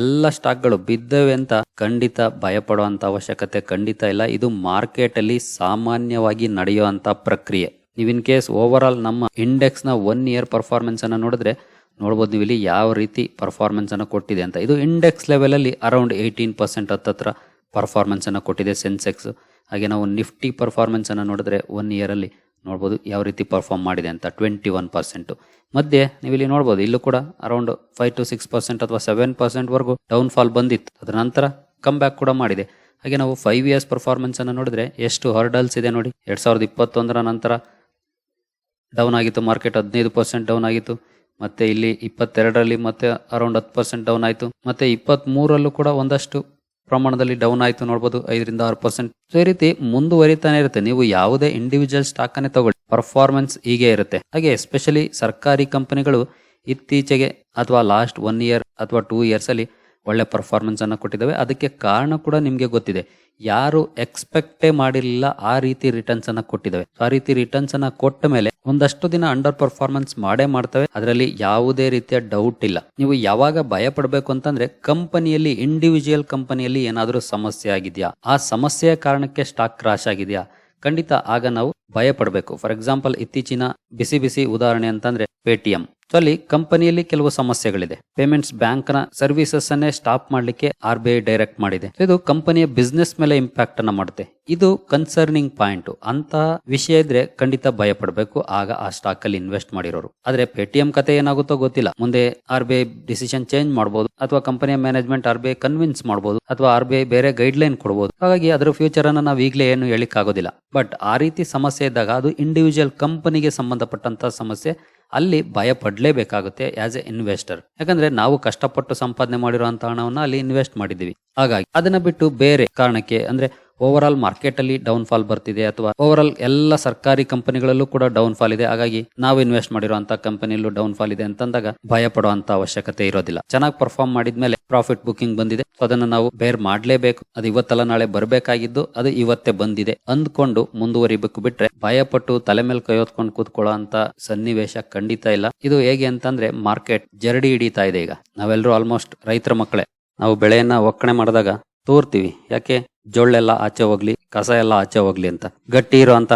ಎಲ್ಲ ಸ್ಟಾಕ್ಗಳು ಬಿದ್ದವೆ ಅಂತ ಖಂಡಿತ ಭಯ ಪಡುವಂತ ಅವಶ್ಯಕತೆ ಖಂಡಿತ ಇಲ್ಲ. ಇದು ಮಾರ್ಕೆಟ್ ಅಲ್ಲಿ ಸಾಮಾನ್ಯವಾಗಿ ನಡೆಯುವಂತ ಪ್ರಕ್ರಿಯೆ. ನೀವು ಇನ್ ಕೇಸ್ ಓವರ್ ಆಲ್ ನಮ್ಮ ಇಂಡೆಕ್ಸ್ನ ಒನ್ ಇಯರ್ ಪರ್ಫಾರ್ಮೆನ್ಸನ್ನು ನೋಡಿದ್ರೆ, ನೋಡ್ಬೋದು ನೀವು ಇಲ್ಲಿ ಯಾವ ರೀತಿ ಪರ್ಫಾರ್ಮೆನ್ಸನ್ನು ಕೊಟ್ಟಿದೆ ಅಂತ. ಇದು ಇಂಡೆಕ್ಸ್ ಲೆವೆಲಲ್ಲಿ ಅರೌಂಡ್ ಏಯ್ಟೀನ್ ಪರ್ಸೆಂಟ್ ಹತ್ತತ್ರ ಪರ್ಫಾರ್ಮೆನ್ಸನ್ನು ಕೊಟ್ಟಿದೆ ಸೆನ್ಸೆಕ್ಸ್ ಹಾಗೆ ನಾವು ನಿಫ್ಟಿ ಪರ್ಫಾರ್ಮೆನ್ಸನ್ನು ನೋಡಿದ್ರೆ ಒನ್ ಇಯರ್ ಅಲ್ಲಿ ನೋಡ್ಬೋದು ಯಾವ ರೀತಿ ಪರ್ಫಾರ್ಮ್ ಮಾಡಿದೆ ಅಂತ ಟ್ವೆಂಟಿ ಒನ್ ಪರ್ಸೆಂಟು ಮಧ್ಯೆ ನೀವು ಇಲ್ಲಿ ನೋಡ್ಬೋದು, ಇಲ್ಲೂ ಕೂಡ around five to six percent ಅಥವಾ ಸೆವೆನ್ ಪರ್ಸೆಂಟ್ ವರೆಗೂ ಡೌನ್ ಫಾಲ್ ಬಂದಿತ್ತು. ಅದರ ನಂತರ ಕಮ್ ಬ್ಯಾಕ್ ಕೂಡ ಮಾಡಿದೆ. ಹಾಗೆ ನಾವು ಫೈವ್ ಇಯರ್ಸ್ ಪರ್ಫಾರ್ಮೆನ್ಸನ್ನು ನೋಡಿದ್ರೆ ಎಷ್ಟು ಹರ್ಡಲ್ಸ್ ಇದೆ ನೋಡಿ. ಎರಡು ಸಾವಿರದ ಇಪ್ಪತ್ತೊಂದರ ನಂತರ ಡೌನ್ ಆಗಿತ್ತು ಮಾರ್ಕೆಟ್ ಹದಿನೈದು ಪರ್ಸೆಂಟ್ ಡೌನ್ ಆಗಿತ್ತು, ಮತ್ತೆ ಇಲ್ಲಿ ಇಪ್ಪತ್ತೆರಡರಲ್ಲಿ ಮತ್ತೆ ಅರೌಂಡ್ ಹತ್ತು ಪರ್ಸೆಂಟ್ ಡೌನ್ ಆಯಿತು, ಮತ್ತೆ ಇಪ್ಪತ್ತ್ ಮೂರಲ್ಲೂ ಕೂಡ ಒಂದಷ್ಟು ಪ್ರಮಾಣದಲ್ಲಿ ಡೌನ್ ಆಯಿತು ನೋಡ್ಬೋದು, ಐದರಿಂದ ಆರು ಪರ್ಸೆಂಟ್ ಸೊ ಈ ರೀತಿ ಮುಂದುವರಿತಾನೆ ಇರುತ್ತೆ. ನೀವು ಯಾವುದೇ ಇಂಡಿವಿಜುವಲ್ ಸ್ಟಾಕ್ ಅನ್ನೇ ತಗೊಳ್ಳಿ. ಪರ್ಫಾರ್ಮೆನ್ಸ್ ಹೀಗೆ ಇರುತ್ತೆ. ಹಾಗೆ ಎಸ್ಪೆಷಲಿ ಸರ್ಕಾರಿ ಕಂಪನಿಗಳು ಇತ್ತೀಚೆಗೆ ಅಥವಾ ಲಾಸ್ಟ್ ಒನ್ ಇಯರ್ ಅಥವಾ ಟೂ ಇಯರ್ಸ್ ಅಲ್ಲಿ ಒಳ್ಳೆ ಪರ್ಫಾರ್ಮೆನ್ಸ್ ಅನ್ನ ಕೊಟ್ಟಿದ್ದಾವೆ. ಅದಕ್ಕೆ ಕಾರಣ ಕೂಡ ನಿಮಗೆ ಗೊತ್ತಿದೆ. ಯಾರು ಎಕ್ಸ್ಪೆಕ್ಟೇ ಮಾಡಿರಲಿಲ್ಲ, ಆ ರೀತಿ ರಿಟರ್ನ್ಸ್ ಅನ್ನ ಕೊಟ್ಟಿದ್ದಾವೆ. ಆ ರೀತಿ ರಿಟರ್ನ್ಸ್ ಅನ್ನ ಕೊಟ್ಟ ಮೇಲೆ ಒಂದಷ್ಟು ದಿನ ಅಂಡರ್ ಪರ್ಫಾರ್ಮೆನ್ಸ್ ಮಾಡೇ ಮಾಡ್ತವೆ. ಅದರಲ್ಲಿ ಯಾವುದೇ ರೀತಿಯ ಡೌಟ್ ಇಲ್ಲ. ನೀವು ಯಾವಾಗ ಭಯ ಪಡಬೇಕು ಅಂತಂದ್ರೆ ಕಂಪನಿಯಲ್ಲಿ ಇಂಡಿವಿಜುವಲ್ ಕಂಪನಿಯಲ್ಲಿ ಏನಾದರೂ ಸಮಸ್ಯೆ ಆಗಿದೆಯಾ? ಆ ಸಮಸ್ಯೆಯ ಕಾರಣಕ್ಕೆ ಸ್ಟಾಕ್ ಕ್ರಾಶ್ ಆಗಿದೆಯಾ? ಖಂಡಿತ ಆಗ ನಾವು ಭಯ ಪಡಬೇಕು ಫಾರ್ ಎಕ್ಸಾಂಪಲ್ ಇತ್ತೀಚಿನ ಬಿಸಿ ಬಿಸಿ ಉದಾಹರಣೆ ಅಂತಂದ್ರೆ ಪೇಟಿಎಂ. ಸೊ ಅಲ್ಲಿ ಕಂಪನಿಯಲ್ಲಿ ಕೆಲವು ಸಮಸ್ಯೆಗಳಿದೆ. ಪೇಮೆಂಟ್ಸ್ ಬ್ಯಾಂಕ್ನ ಸರ್ವಿಸಸ್ ಅನ್ನೇ ಸ್ಟಾಪ್ ಮಾಡ್ಲಿಕ್ಕೆ ಆರ್ ಬಿ ಐ ಡೈರೆಕ್ಟ್ ಮಾಡಿದೆ. ಇದು ಕಂಪನಿಯ ಬಿಸ್ನೆಸ್ ಮೇಲೆ ಇಂಪ್ಯಾಕ್ಟ್ ಅನ್ನ ಮಾಡುತ್ತೆ. ಇದು ಕನ್ಸರ್ನಿಂಗ್ ಪಾಯಿಂಟ್. ಅಂತ ವಿಷಯ ಇದ್ರೆ ಖಂಡಿತ ಭಯ ಪಡಬೇಕು ಆಗ ಆ ಸ್ಟಾಕ್ ಅಲ್ಲಿ ಇನ್ವೆಸ್ಟ್ ಮಾಡಿರೋರು. ಆದ್ರೆ ಪೇಟಿಎಂ ಕತೆ ಏನಾಗುತ್ತೋ ಗೊತ್ತಿಲ್ಲ. ಮುಂದೆ R B I decision change ಮಾಡಬಹುದು ಅಥವಾ ಕಂಪನಿಯ management R B I convince ಮಾಡಬಹುದು ಅಥವಾ ಆರ್ ಬಿ ಐ ಬೇರೆ ಗೈಡ್ ಲೈನ್ ಕೊಡಬಹುದು ಹಾಗಾಗಿ ಅದರ ಫ್ಯೂಚರ್ ಅನ್ನ ನಾವು ಈಗಲೇ ಏನು ಹೇಳಿಕ್ ಆಗೋದಿಲ್ಲ ಬಟ್ ಆ ರೀತಿ ಸಮಸ್ಯೆ ಇದ್ದಾಗ ಅದು ಇಂಡಿವಿಜುವಲ್ ಕಂಪನಿಗೆ ಸಂಬಂಧಪಟ್ಟಂತ ಸಮಸ್ಯೆ. ಅಲ್ಲಿ ಭಯ ಪಡ್ಲೇಬೇಕಾಗುತ್ತೆ ಆಸ್ ಎ ಇನ್ವೆಸ್ಟರ್ ಯಾಕಂದ್ರೆ ನಾವು ಕಷ್ಟಪಟ್ಟು ಸಂಪಾದನೆ ಮಾಡಿರುವಂತಹ ಹಣವನ್ನ ಅಲ್ಲಿ ಇನ್ವೆಸ್ಟ್ ಮಾಡಿದೀವಿ ಹಾಗಾಗಿ ಅದನ್ನ ಬಿಟ್ಟು ಬೇರೆ ಕಾರಣಕ್ಕೆ ಅಂದ್ರೆ ಓವರ್ ಆಲ್ ಮಾರ್ಕೆಟ್ ಅಲ್ಲಿ ಡೌನ್ ಫಾಲ್ ಬರ್ತಿದೆ ಅಥವಾ ಓವರ್ ಆಲ್ ಎಲ್ಲ ಸರ್ಕಾರಿ ಕಂಪನಿಗಳಲ್ಲೂ ಕೂಡ ಡೌನ್ ಫಾಲ್ ಇದೆ. ಹಾಗಾಗಿ ನಾವು ಇನ್ವೆಸ್ಟ್ ಮಾಡಿರುವಂತಹ ಕಂಪನಿಯಲ್ಲೂ ಡೌನ್ ಫಾಲ್ ಇದೆ ಅಂತಂದಾಗ ಭಯ ಪಡುವಂತ ಅವಶ್ಯಕತೆ ಇರೋದಿಲ್ಲ. ಚೆನ್ನಾಗಿ ಪರ್ಫಾರ್ಮ್ ಮಾಡಿದ್ಮೇಲೆ ಪ್ರಾಫಿಟ್ ಬುಕಿಂಗ್ ಬಂದಿದೆ. ಅದನ್ನ ನಾವು ಬೇರ್ ಮಾಡಲೇಬೇಕು. ಅದು ಇವತ್ತಲ್ಲ, ನಾಳೆ ಬರಬೇಕಾಗಿದ್ದು ಅದು ಇವತ್ತೇ ಬಂದಿದೆ ಅಂದ್ಕೊಂಡು ಮುಂದುವರಿಬೇಕು ಬಿಟ್ರೆ ಭಯಪಟ್ಟು ತಲೆ ಮೇಲೆ ಕೈಯೋತ್ಕೊಂಡು ಕೂತ್ಕೊಳ್ಳೋ ಅಂತ ಸನ್ನಿವೇಶ ಖಂಡಿತ ಇಲ್ಲ. ಇದು ಹೇಗೆ ಅಂತಂದ್ರೆ ಮಾರ್ಕೆಟ್ ಜರಡಿ ಹಿಡಿತಾ ಇದೆ ಈಗ. ನಾವೆಲ್ಲರೂ ಆಲ್ಮೋಸ್ಟ್ ರೈತರ ಮಕ್ಕಳೇ. ನಾವು ಬೆಳೆಯನ್ನ ಒಕ್ಕಣೆ ಮಾಡಿದಾಗ ತೋರ್ತೀವಿ. ಯಾಕೆ? ಜೊಳ್ಳೆಲ್ಲ ಆಚೆ ಹೋಗ್ಲಿ ಕಸ ಎಲ್ಲ ಆಚೆ ಹೋಗ್ಲಿ ಅಂತ. ಗಟ್ಟಿ ಇರುವಂತ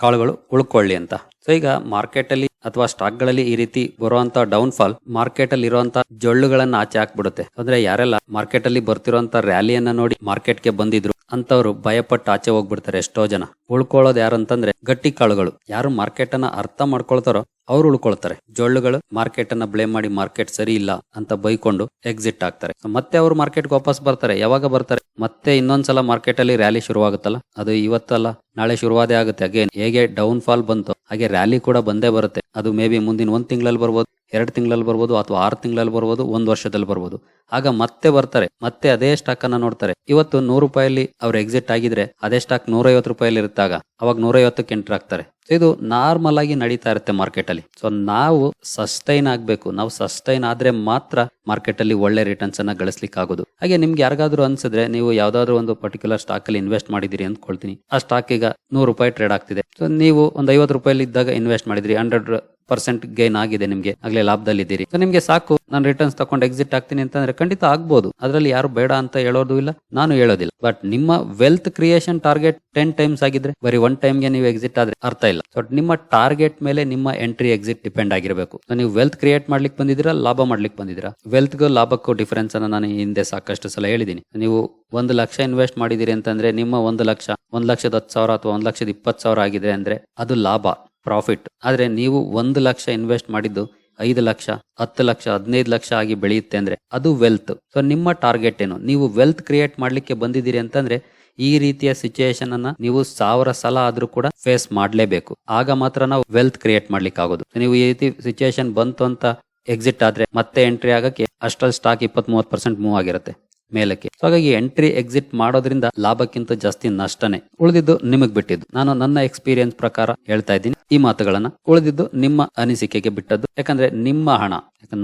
ಕಾಳುಗಳು ಉಳ್ಕೊಳ್ಳಿ ಅಂತ. ಸೊ ಈಗ ಮಾರ್ಕೆಟ್ ಅಲ್ಲಿ ಅಥವಾ ಸ್ಟಾಕ್ಗಳಲ್ಲಿ ಈ ರೀತಿ ಬರುವಂತ ಡೌನ್ ಫಾಲ್ ಮಾರ್ಕೆಟ್ ಅಲ್ಲಿ ಇರುವಂತ ಜೊಳ್ಳುಗಳನ್ನ ಆಚೆ ಹಾಕ್ಬಿಡುತ್ತೆ. ಅಂದ್ರೆ ಯಾರೆಲ್ಲ ಮಾರ್ಕೆಟ್ ಅಲ್ಲಿ ಬರ್ತಿರುವಂತ ರ್ಯಾಲಿಯನ್ನ ನೋಡಿ ಮಾರ್ಕೆಟ್ಗೆ ಬಂದಿದ್ರು ಅಂತವ್ರು ಭಯಪಟ್ಟು ಆಚೆ ಹೋಗ್ಬಿಡ್ತಾರೆ ಎಷ್ಟೋ ಜನ. ಉಳ್ಕೊಳ್ಳೋದು ಯಾರು ಅಂತಂದ್ರೆ ಗಟ್ಟಿ ಕಾಳುಗಳು. ಯಾರು ಮಾರ್ಕೆಟ್ ಅನ್ನ ಅರ್ಥ ಮಾಡ್ಕೊಳ್ತಾರೋ ಅವ್ರು ಉಳ್ಕೊಳ್ತಾರೆ. ಜೊಳ್ಳುಗಳು ಮಾರ್ಕೆಟ್ ಅನ್ನ ಬ್ಲೇಮ್ ಮಾಡಿ ಮಾರ್ಕೆಟ್ ಸರಿ ಇಲ್ಲ ಅಂತ ಬೈಕೊಂಡು ಎಕ್ಸಿಟ್ ಆಗ್ತಾರೆ. ಮತ್ತೆ ಅವ್ರು ಮಾರ್ಕೆಟ್ ವಾಪಸ್ ಬರ್ತಾರೆ. ಯಾವಾಗ ಬರ್ತಾರೆ? ಮತ್ತೆ ಇನ್ನೊಂದ್ಸಲ ಮಾರ್ಕೆಟ್ ಅಲ್ಲಿ ರ್ಯಾಲಿ ಶುರುವಾಗುತ್ತಲ್ಲ? ಅದು ಇವತ್ತಲ್ಲ, ನಾಳೆ ಶುರುವಾದೇ ಆಗುತ್ತೆ. ಅಗೇನ್ ಹೇಗೆ ಡೌನ್ ಫಾಲ್ ಬಂತು, ಹಾಗೆ ರ್ಯಾಲಿ ಕೂಡ ಬಂದೇ ಬರುತ್ತೆ. ಅದು ಮೇ ಬಿ ಮುಂದಿನ ಒಂದ್ ತಿಂಗಳಲ್ಲಿ ಬರ್ಬೋದು. ಎರಡು ತಿಂಗಳಲ್ಲಿ ಬರ್ಬೋದು ಅಥವಾ ಆರು ತಿಂಗಳಲ್ಲಿ ಬರ್ಬೋದು, ಒಂದು ವರ್ಷದಲ್ಲಿ ಬರ್ಬೋದು. ಆಗ ಮತ್ತೆ ಬರ್ತಾರೆ, ಮತ್ತೆ ಅದೇ ಸ್ಟಾಕ್ ಅನ್ನ ನೋಡ್ತಾರೆ. ಇವತ್ತು ನೂರು ರೂಪಾಯಲ್ಲಿ ಅವ್ರು ಎಕ್ಸಿಟ್ ಆಗಿದ್ರೆ ಅದೇ ಸ್ಟಾಕ್ ನೂರೈವತ್ತು ರೂಪಾಯಲ್ಲಿ ಇರುತ್ತಾಗ, ಅವಾಗ ನೂರೈವತ್ತಕ್ಕೆ ಎಂಟರ್ ಆಗ್ತಾರೆ ಇದು ನಾರ್ಮಲ್ ಆಗಿ ನಡೀತಾ ಇರುತ್ತೆ ಮಾರ್ಕೆಟ್ ಅಲ್ಲಿ. ಸೊ ನಾವು ಸಸ್ಟೈನ್ ಆಗ್ಬೇಕು. ನಾವು ಸಸ್ಟೈನ್ ಆದ್ರೆ ಮಾತ್ರ ಮಾರ್ಕೆಟ್ ಅಲ್ಲಿ ಒಳ್ಳೆ ರಿಟರ್ನ್ಸ್ ಅನ್ನ ಗಳಿಸ್ಲಿಕ್ಕೆ ಆಗೋದು ಹಾಗೆ ನಿಮ್ಗೆ ಯಾರಿಗಾದ್ರೂ ಅನ್ಸಿದ್ರೆ ನೀವು ಯಾವ್ದಾದ್ರು ಒಂದು ಪರ್ಟಿಕ್ಯುಲರ್ ಸ್ಟಾಕ್ ಅಲ್ಲಿ ಇನ್ವೆಸ್ಟ್ ಮಾಡಿದಿರಿ ಅಂದ್ಕೊಳ್ತೀನಿ. ಆ ಸ್ಟಾಕ್ ಈಗ ನೂರು ರೂಪಾಯಿ ಟ್ರೇಡ್ ಆಗ್ತಿದೆ. ಸೊ ನೀವು ಒಂದು ಐವತ್ತು ರೂಪಾಯಿ ಇದ್ದಾಗ ಇನ್ವೆಸ್ಟ್ ಮಾಡಿದ್ರಿ ಹಂಡ್ರೆಡ್ ಪರ್ಸೆಂಟ್ ಗೈನ್ ಆಗಿದೆ ನಿಮ್ಗೆ, ಆಗ್ಲೇ ಲಾಭದಲ್ಲಿದ್ದೀರಿ. ಸೊ ನಿಮ್ಗೆ ಸಾಕು, ನಾನು ರಿಟರ್ನ್ಸ್ ತಗೊಂಡು ಎಕ್ಸಿಟ್ ಆಗ್ತೀನಿ ಅಂತಂದ್ರೆ ಖಂಡಿತ ಆಗ್ಬೋದು. ಅದರಲ್ಲಿ ಯಾರು ಬೇಡ ಅಂತ ಹೇಳೋದು ಇಲ್ಲ, ನಾನು ಹೇಳೋದಿಲ್ಲ. ಬಟ್ ನಿಮ್ಮ wealth creation target ten times ಆಗಿದ್ರೆ, ಬರೀ ಒನ್ ಟೈಮ್ಗೆ ನೀವು ಎಕ್ಸಿಟ್ ಆದ್ರೆ ಅರ್ಥ ಇಲ್ಲ. ಬಟ್ ನಿಮ್ಮ ಟಾರ್ಗೆಟ್ ಮೇಲೆ ನಿಮ್ಮ ಎಂಟ್ರಿ ಎಕ್ಸಿಟ್ ಡಿಪೆಂಡ್ ಆಗಿರಬೇಕು. ನೀವು ವೆಲ್ತ್ ಕ್ರಿಯೇಟ್ ಮಾಡ್ಲಿಕ್ಕೆ ಬಂದಿದ್ದೀರಾ, ಲಾಭ ಮಾಡ್ಲಿಕ್ಕೆ ಬಂದಿದ್ದೀರಾ? ವೆಲ್ತ್ಗೂ ಲಾಭಕ್ಕೂ ಡಿಫರೆನ್ಸ್ ಅನ್ನ ನಾನು ಹಿಂದೆ ಸಾಕಷ್ಟು ಸಲ ಹೇಳಿದ್ದೀನಿ. ನೀವು ಒಂದು ಲಕ್ಷ ಇನ್ವೆಸ್ಟ್ ಮಾಡಿದಿರಿ ಅಂತಂದ್ರೆ ನಿಮ್ಮ ಒಂದು ಲಕ್ಷ, ಒಂದ್ ಲಕ್ಷದ ಹತ್ತು ಸಾವಿರ ಅಥವಾ ಒಂದ್ ಲಕ್ಷದ ಇಪ್ಪತ್ತು ಸಾವಿರ ಆಗಿದೆ ಅಂದ್ರೆ ಅದು ಲಾಭ. ಪ್ರಾಫಿಟ್. ಆದ್ರೆ ನೀವು ಒಂದು ಲಕ್ಷ ಇನ್ವೆಸ್ಟ್ ಮಾಡಿದ್ದು ಐದು ಲಕ್ಷ, ಹತ್ತು ಲಕ್ಷ, ಹದಿನೈದು ಲಕ್ಷ ಆಗಿ ಬೆಳೆಯುತ್ತೆ ಅಂದ್ರೆ ಅದು ವೆಲ್ತ್ ಸೊ ನಿಮ್ಮ ಟಾರ್ಗೆಟ್ ಏನು? ನೀವು ವೆಲ್ತ್ ಕ್ರಿಯೇಟ್ ಮಾಡ್ಲಿಕ್ಕೆ ಬಂದಿದ್ದೀರಿ ಅಂತಂದ್ರೆ ಈ ರೀತಿಯ ಸಿಚುಯೇಷನ್ ಅನ್ನ ನೀವು ಸಾವಿರ ಸಲ ಆದ್ರೂ ಕೂಡ ಫೇಸ್ ಮಾಡಲೇಬೇಕು. ಆಗ ಮಾತ್ರ ನಾವು ವೆಲ್ತ್ ಕ್ರಿಯೇಟ್ ಮಾಡ್ಲಿಕ್ಕೆ ಆಗೋದು. ನೀವು ಈ ರೀತಿ ಸಿಚುಯೇಷನ್ ಬಂತು ಅಂತ ಎಕ್ಸಿಟ್ ಆದ್ರೆ ಮತ್ತೆ ಎಂಟ್ರಿ ಆಗಕ್ಕೆ ಅಷ್ಟ್ರಲ್ಲಿ ಸ್ಟಾಕ್ ಇಪ್ಪತ್ತ್ ಮೂವತ್ತು ಪರ್ಸೆಂಟ್ ಮೂವ್ ಆಗಿರುತ್ತೆ. ಮೇಲಕ್ಕೆ. ಸೊ ಹಾಗಾಗಿ ಎಂಟ್ರಿ ಎಕ್ಸಿಟ್ ಮಾಡೋದ್ರಿಂದ ಲಾಭಕ್ಕಿಂತ ಜಾಸ್ತಿ ನಷ್ಟನೇ. ಉಳಿದಿದ್ದು ನಿಮಗ್ ಬಿಟ್ಟಿದ್ದು. ನಾನು ನನ್ನ ಎಕ್ಸ್ಪೀರಿಯನ್ಸ್ ಪ್ರಕಾರ ಹೇಳ್ತಾ ಇದ್ದೀನಿ. ಈ ಮಾತುಗಳನ್ನ ಉಳಿದಿದ್ದು ನಿಮ್ಮ ಅನಿಸಿಕೆಗೆ ಬಿಟ್ಟದ್ದು. ಯಾಕಂದ್ರೆ ನಿಮ್ಮ ಹಣ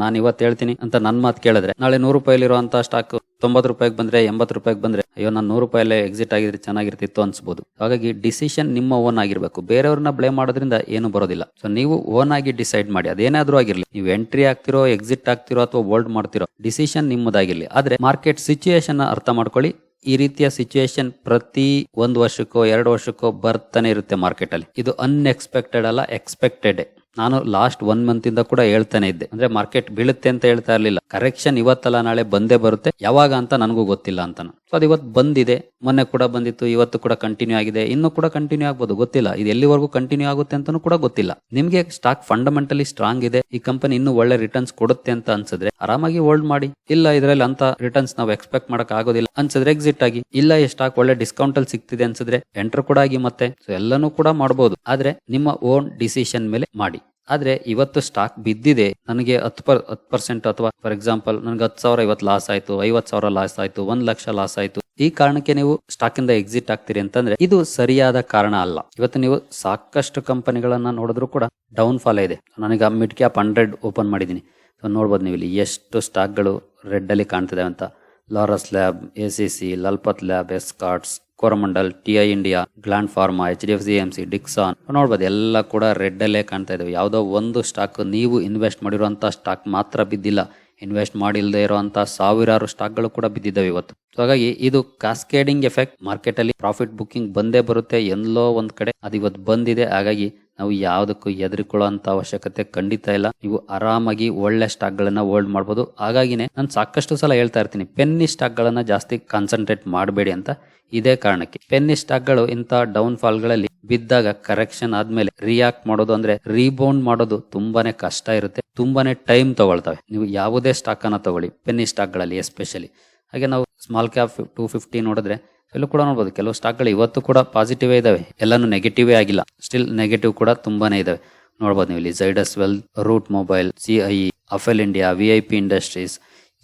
ನಾನು ಇವತ್ತು ಹೇಳ್ತೀನಿ ಅಂತ ನನ್ನ ಮಾತು ಕೇಳಿದ್ರೆ ನಾಳೆ ನೂರು ರೂಪಾಯಿಲಿರುವಂತಹ ಸ್ಟಾಕ್ ತೊಂಬತ್ತು ರೂಪಾಯಿಗೆ ಬಂದರೆ, ಎಂಬತ್ತು ರೂಪಾಯಿಗೆ ಬಂದರೆ, ಅಯ್ಯೋ, ನಾನು ನೂರು ರೂಪಾಯಲ್ಲೇ ಎಕ್ಸಿಟ್ ಆಗಿದ್ರೆ ಚೆನ್ನಾಗಿರ್ತಿತ್ತು ಅನ್ಸ್ಬೋದು. ಹಾಗಾಗಿ ಡಿಸಿಷನ್ ನಿಮ್ಮ ಓನ್ ಆಗಿರಬೇಕು. ಬೇರೆಯವ್ರನ್ನ ಬ್ಲೇಮ್ ಮಾಡೋದ್ರಿಂದ ಏನು ಬರೋದಿಲ್ಲ. ಸೊ ನೀವು ಓನ್ ಆಗಿ ಡಿಸೈಡ್ ಮಾಡಿ. ಅದೇನಾದರೂ ಆಗಿರಲಿ. ನೀವು ಎಂಟ್ರಿ ಆಗ್ತಿರೋ ಎಕ್ಸಿಟ್ ಆಗ್ತಿರೋ ಅಥವಾ ಹೋಲ್ಡ್ ಮಾಡ್ತಿರೋ ಡಿಸಿಷನ್ ನಿಮ್ಮದಾಗಿರಲಿ. ಆದ್ರೆ ಮಾರ್ಕೆಟ್ ಸಿಚುಯೇಷನ್ ಅರ್ಥ ಮಾಡ್ಕೊಳ್ಳಿ. ಈ ರೀತಿಯ ಸಿಚುಯೇಷನ್ ಪ್ರತಿ ಒಂದು ವರ್ಷಕ್ಕೋ, ಎರಡು ವರ್ಷಕ್ಕೋ ಬರ್ತಾನೆ ಇರುತ್ತೆ ಮಾರ್ಕೆಟ್ ಅಲ್ಲಿ. ಇದು ಅನ್ಎಕ್ಸ್ಪೆಕ್ಟೆಡ್ ಅಲ್ಲ ಎಕ್ಸ್ಪೆಕ್ಟೆಡ್ ನಾನು ಲಾಸ್ಟ್ ಒನ್ ಮಂತ್ ಇಂದ ಕೂಡ ಹೇಳ್ತಾನೆ ಇದ್ದೆ. ಅಂದ್ರೆ ಮಾರ್ಕೆಟ್ ಬೀಳುತ್ತೆ ಅಂತ ಹೇಳ್ತಾ ಇರ್ಲಿಲ್ಲ. ಕರೆಕ್ಷನ್ ಇವತ್ತಲ್ಲ ನಾಳೆ ಬಂದೇ ಬರುತ್ತೆ. ಯಾವಾಗ ಅಂತ ನನಗೂ ಗೊತ್ತಿಲ್ಲ ಅಂತ ಸೊ ಅದು ಇವತ್ತು ಬಂದಿದೆ. ಮೊನ್ನೆ ಕೂಡ ಬಂದಿತ್ತು, ಇವತ್ತು ಕೂಡ ಕಂಟಿನ್ಯೂ ಆಗಿದೆ. ಇನ್ನು ಕೂಡ ಕಂಟಿನ್ಯೂ ಆಗ್ಬೋದು, ಗೊತ್ತಿಲ್ಲ. ಇದು ಎಲ್ಲಿವರೆಗೂ ಕಂಟಿನ್ಯೂ ಆಗುತ್ತೆ ಅಂತಾನೂ ಕೂಡ ಗೊತ್ತಿಲ್ಲ. ನಿಮಗೆ ಸ್ಟಾಕ್ ಫಂಡಮೆಂಟಲಿ ಸ್ಟ್ರಾಂಗ್ ಇದೆ. ಈ ಕಂಪನಿ ಇನ್ನೂ ಒಳ್ಳೆ ರಿಟರ್ನ್ಸ್ ಕೊಡುತ್ತೆ ಅಂತ ಅನ್ಸಿದ್ರೆ ಆರಾಮಾಗಿ ಹೋಲ್ಡ್ ಮಾಡಿ. ಇಲ್ಲ, ಇದರಲ್ಲಿ ಅಂತ ರಿಟರ್ನ್ಸ್ ನಾವು ಎಕ್ಸ್ಪೆಕ್ಟ್ ಮಾಡಕ್ ಆಗೋದಿಲ್ಲ. ಅನ್ಸಿದ್ರೆ ಎಕ್ಸಿಟ್ ಆಗಿ. ಇಲ್ಲ, ಈ ಸ್ಟಾಕ್ ಒಳ್ಳೆ ಡಿಸ್ಕೌಂಟ್ ಅಲ್ಲಿ ಸಿಗ್ತಿದೆ ಅನ್ಸಿದ್ರೆ ಎಂಟರ್ ಕೂಡ ಆಗಿ ಮತ್ತೆ. ಸೊ ಎಲ್ಲನೂ ಕೂಡ ಮಾಡಬಹುದು ಆದ್ರೆ ನಿಮ್ಮ ಓನ್ ಡಿಸಿಷನ್ ಮೇಲೆ ಮಾಡಿ. ಆದ್ರೆ ಇವತ್ತು ಸ್ಟಾಕ್ ಬಿದ್ದಿದೆ. ನನಗೆ ಹತ್ತು ಪರ್, ಹತ್ತು ಪರ್ಸೆಂಟ್ ಅಥವಾ ಫಾರ್ ಎಕ್ಸಾಂಪಲ್ ನನಗೆ ಹತ್ತು ಸಾವಿರ ಇವತ್ತು ಲಾಸ್ ಆಯ್ತು, ಐವತ್ತು ಸಾವಿರ ಲಾಸ್ ಆಯ್ತು, ಒಂದು ಲಕ್ಷ ಲಾಸ್ ಆಯ್ತು. ಈ ಕಾರಣಕ್ಕೆ ನೀವು ಸ್ಟಾಕ್ ಇಂದ ಎಕ್ಸಿಟ್ ಆಗ್ತೀರಿ ಅಂತಂದ್ರೆ ಇದು ಸರಿಯಾದ ಕಾರಣ ಅಲ್ಲ. ಇವತ್ತು ನೀವು ಸಾಕಷ್ಟು ಕಂಪನಿಗಳನ್ನ ನೋಡಿದ್ರು ಕೂಡ ಡೌನ್ ಫಾಲ್ ಇದೆ. ನನಗೆ ಮಿಡ್ ಕ್ಯಾಪ್ ಹಂಡ್ರೆಡ್ ಓಪನ್ ಮಾಡಿದ್ದೀನಿ ನೋಡ್ಬೋದು ನೀವು ಇಲ್ಲಿ ಎಷ್ಟು ಸ್ಟಾಕ್ಗಳು ರೆಡ್ ಅಲ್ಲಿ ಕಾಣ್ತಿದೆ ಅಂತ. Laurus lab A C C Lalpath lab Escorts Coromandel T I India, Gland pharma, H D F C M C, Dixon ನೋಡ್ಬೋದು, ಎಲ್ಲ ಕೂಡ ರೆಡ್ ಅಲ್ಲೇ ಕಾಣ್ತಾ ಇದಾವೆ. ಯಾವುದೋ ಒಂದು ಸ್ಟಾಕ್ ನೀವು ಇನ್ವೆಸ್ಟ್ ಮಾಡಿರುವಂತಹ ಸ್ಟಾಕ್ ಮಾತ್ರ ಬಿದ್ದಿಲ್ಲ. ಇನ್ವೆಸ್ಟ್ ಮಾಡಿಲ್ಲದೆ ಇರುವಂತ ಸಾವಿರಾರು ಸ್ಟಾಕ್ಗಳು ಕೂಡ ಬಿದ್ದಿದ್ದಾವೆ ಇವತ್ತು. ಹಾಗಾಗಿ ಇದು ಕಾಸ್ಕೇಡಿಂಗ್ ಎಫೆಕ್ಟ್ ಮಾರ್ಕೆಟ್ ಅಲ್ಲಿ ಪ್ರಾಫಿಟ್ ಬುಕಿಂಗ್ ಬಂದೇ ಬರುತ್ತೆ, ಎಲ್ಲೋ ಒಂದ್ ಕಡೆ. ಅದು ಇವತ್ತು ಬಂದಿದೆ, ಹಾಗಾಗಿ ನಾವು ಯಾವುದಕ್ಕೂ ಹೆದರಿಕೊಳ್ಳೋ ಅವಶ್ಯಕತೆ ಖಂಡಿತ ಇಲ್ಲ. ನೀವು ಆರಾಮಾಗಿ ಒಳ್ಳೆ ಸ್ಟಾಕ್ ಗಳನ್ನ ಹೋಲ್ಡ್ ಮಾಡಬಹುದು ಹಾಗಾಗಿನೇ ನಾನು ಸಾಕಷ್ಟು ಸಲ ಹೇಳ್ತಾ ಇರ್ತೀನಿ, ಪೆನ್ನಿ ಸ್ಟಾಕ್ ಗಳನ್ನ ಜಾಸ್ತಿ ಕಾನ್ಸಂಟ್ರೇಟ್ ಮಾಡಬೇಡಿ ಅಂತ ಇದೇ ಕಾರಣಕ್ಕೆ. ಪೆನ್ನಿ ಸ್ಟಾಕ್ಗಳು ಇಂಥ ಡೌನ್ ಫಾಲ್ಗಳಲ್ಲಿ ಬಿದ್ದಾಗ ಕರೆಕ್ಷನ್ ಆದ್ಮೇಲೆ ರಿಯಾಕ್ಟ್ ಮಾಡೋದು ಅಂದ್ರೆ ರೀಬೌಂಡ್ ಮಾಡೋದು ತುಂಬಾನೇ ಕಷ್ಟ ಇರುತ್ತೆ, ತುಂಬಾನೇ ಟೈಮ್ ತಗೊಳ್ತವೆ. ನೀವು ಯಾವುದೇ ಸ್ಟಾಕ್ ಅನ್ನ ತಗೊಳ್ಳಿ, ಪೆನ್ನಿ ಸ್ಟಾಕ್ಗಳಲ್ಲಿ ಎಸ್ಪೆಷಲಿ ಹಾಗೆ ನಾವು ಸ್ಮಾಲ್ ಕ್ಯಾಪ್ ಟೂ ಫಿಫ್ಟಿ ನೋಡಿದ್ರೆ ಎಲ್ಲೂ ಕೂಡ ನೋಡ್ಬೋದು, ಕೆಲವು ಸ್ಟಾಕ್ಗಳು ಇವತ್ತು ಕೂಡ ಪಾಸಿಟಿವೇ ಇದಾವೆ, ಎಲ್ಲಾನು ನೆಗೆಟಿವೇ ಆಗಿಲ್ಲ. ಸ್ಟಿಲ್ ನೆಗೆಟಿವ್ ಕೂಡ ತುಂಬಾನೇ ಇದಾವೆ. ನೋಡ್ಬೋದು ನೀವು ಇಲ್ಲಿ Zydus well Route Mobile C I Affle India V I P industries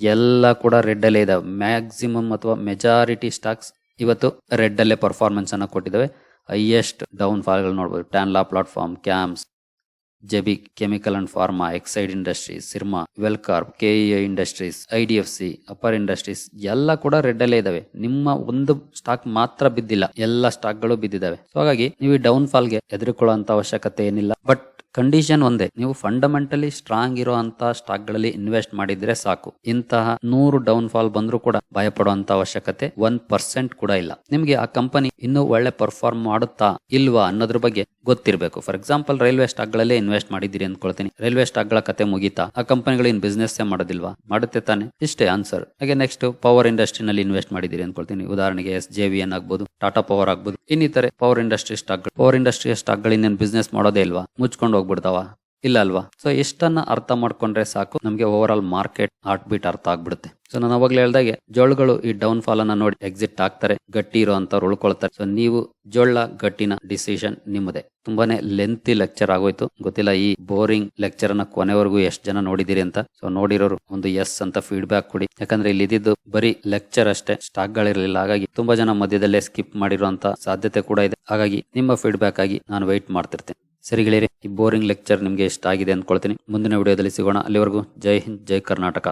ಎಲ್ಲ ಕೂಡ ರೆಡ್ ಅಲ್ಲೇ ಇದಾವೆ. ಮ್ಯಾಕ್ಸಿಮಮ್ ಅಥವಾ ಮೆಜಾರಿಟಿ ಸ್ಟಾಕ್ಸ್ ಇವತ್ತು ರೆಡ್ ಅಲ್ಲೇ ಪರ್ಫಾರ್ಮೆನ್ಸ್ ಅನ್ನ ಕೊಟ್ಟಿದ್ದಾವೆ ಹೈಯೆಸ್ಟ್ ಡೌನ್ ಫಾಲ್ಗಳು ನೋಡ್ಬೋದು. Tanla platform CAMS JB chemical and pharma, Exide industries, Syrma, Welcorp, KEI industries I D F C Apar industries ಎಲ್ಲ ಕೂಡ ರೆಡ್ ಅಲ್ಲೇ ಇದಾವೆ. ನಿಮ್ಮ ಒಂದು ಸ್ಟಾಕ್ ಮಾತ್ರ ಬಿದ್ದಿಲ್ಲ, ಎಲ್ಲ ಸ್ಟಾಕ್ಗಳು ಬಿದ್ದಿದ್ದಾವೆ ಸೊ ಹಾಗಾಗಿ ನೀವು ಡೌನ್ ಫಾಲ್ಗೆ ಎದುರುಕೊಳ್ಳುವಂತ ಅವಶ್ಯಕತೆ ಏನಿಲ್ಲ. ಬಟ್ ಕಂಡೀಷನ್ ಒಂದೇ. ನೀವು ಫಂಡಮೆಂಟಲಿ ಸ್ಟ್ರಾಂಗ್ ಇರೋ ಅಂತ ಸ್ಟಾಕ್ಗಳಲ್ಲಿ ಇನ್ವೆಸ್ಟ್ ಮಾಡಿದ್ರೆ ಸಾಕು. ಇಂತಹ ನೂರು ಡೌನ್ ಫಾಲ್ ಬಂದ್ರೂ ಕೂಡ ಭಯ ಪಡುವಂತ ಅವಶ್ಯಕತೆ ಒನ್ ಪರ್ಸೆಂಟ್ ಕೂಡ ಇಲ್ಲ. ನಿಮ್ಗೆ ಆ ಕಂಪನಿ ಇನ್ನೂ ಒಳ್ಳೆ ಪರ್ಫಾರ್ಮ್ ಮಾಡುತ್ತಾ ಇಲ್ವಾ ಅನ್ನೋದ್ರ ಬಗ್ಗೆ ಗೊತ್ತಿರಬೇಕು. ಫಾರ್ ಎಕ್ಸಾಂಪಲ್ ರೈಲ್ವೆ ಸ್ಟಾಕ್ ಗಳಲ್ಲೇ ಇನ್ವೆಸ್ಟ್ ಮಾಡಿದಿರಿ ಅಂದ್ಕೊಳ್ತೀನಿ. ರೈಲ್ವೆ ಸ್ಟಾಕ್ಗಳ ಕತೆ ಮುಗೀತಾ. ಆ ಕಂಪನಿಗಳು ಇನ್ ಬಿಸ್ನೆಸ್ ಮಾಡೋದಿಲ್ವಾ? ಮಾಡುತ್ತೆ ತಾನೆ. ಇಷ್ಟೇ ಆನ್ಸರ್ ಹಾಗೆ ನೆಕ್ಸ್ಟ್ ಪವರ್ ಇಂಡಸ್ಟ್ರಿನಲ್ಲಿ ಇನ್ವೆಸ್ಟ್ ಮಾಡಿದಿರಿ ಅನ್ಕೊಳ್ತೀನಿ ಉದಾಹರಣೆಗೆ ಎಸ್ ಜೆ ವಿ ಎನ್ ಆಗ್ಬೋದು ಟಾಟಾ ಪವರ್ ಆಗ್ಬೋದು, ಇನ್ನಿತರೆ power industry stock power industry stock ಇನ್ನೇನು ಬಿಸ್ನೆಸ್ ಮಾಡೋದೇ ಇಲ್ವಾ? ಮುಚ್ಕೊಂಡು ಹೋಗ್ಬಿಡ್ತಾವ? ಇಲ್ಲ ಅಲ್ವಾ? ಸೊ ಎಷ್ಟನ್ನ ಅರ್ಥ ಮಾಡ್ಕೊಂಡ್ರೆ ಸಾಕು, ನಮಗೆ over all market heart beat ಅರ್ಥ ಆಗ್ಬಿಡುತ್ತೆ. ಸೊ ನಾನು ಅವಾಗಲೇ ಹೇಳ್ದಾಗೆ, ಜೋಳಗಳು ಈ ಡೌನ್ ಫಾಲ್ ಅನ್ನ ನೋಡಿ ಎಕ್ಸಿಟ್ ಆಗ್ತಾರೆ, ಗಟ್ಟಿ ಇರೋ ಅಂತ ಉಳ್ಕೊಳ್ತಾರೆ. ಸೊ ನೀವು ಜೋಳ ಗಟ್ಟಿನ ಡಿಸಿಷನ್ ನಿಮ್ಮದೇ. ತುಂಬಾನೇ ಲೆಂತಿ ಲೆಕ್ಚರ್ ಆಗೋಯ್ತು. ಗೊತ್ತಿಲ್ಲ ಈ ಬೋರಿಂಗ್ ಲೆಕ್ಚರ್ ಅನ್ನ ಕೊನೆವರೆಗೂ ಎಷ್ಟು ಜನ ನೋಡಿದಿರಿ ಅಂತ. ಸೊ ನೋಡಿರೋರು ಒಂದು ಎಸ್ ಅಂತ ಫೀಡ್ಬ್ಯಾಕ್ ಕೊಡಿ. ಯಾಕಂದ್ರೆ ಇಲ್ಲಿ ಇದ್ದಿದ್ದು ಬರೀ ಲೆಕ್ಚರ್ ಅಷ್ಟೇ ಸ್ಟಾಕ್ ಗಳಿರಲಿಲ್ಲ ಹಾಗಾಗಿ ತುಂಬಾ ಜನ ಮಧ್ಯದಲ್ಲೇ ಸ್ಕಿಪ್ ಮಾಡಿರುವಂತ ಸಾಧ್ಯತೆ ಕೂಡ ಇದೆ. ಹಾಗಾಗಿ ನಿಮ್ಮ ಫೀಡ್ಬ್ಯಾಕ್ ಆಗಿ ನಾನು ವೆಯ್ಟ್ ಮಾಡ್ತಿರ್ತೇನೆ. ಸರಿ ಗೆಳೆಯರೆ, ಈ ಬೋರಿಂಗ್ ಲೆಕ್ಚರ್ ನಿಮಗೆ ಇಷ್ಟ ಆಗಿದೆ ಅಂದ್ಕೊಳ್ತೀನಿ. ಮುಂದಿನ ವಿಡಿಯೋದಲ್ಲಿ ಸಿಗೋಣ. ಅಲ್ಲಿವರೆಗೂ ಜೈ ಹಿಂದ್, ಜೈ ಕರ್ನಾಟಕ.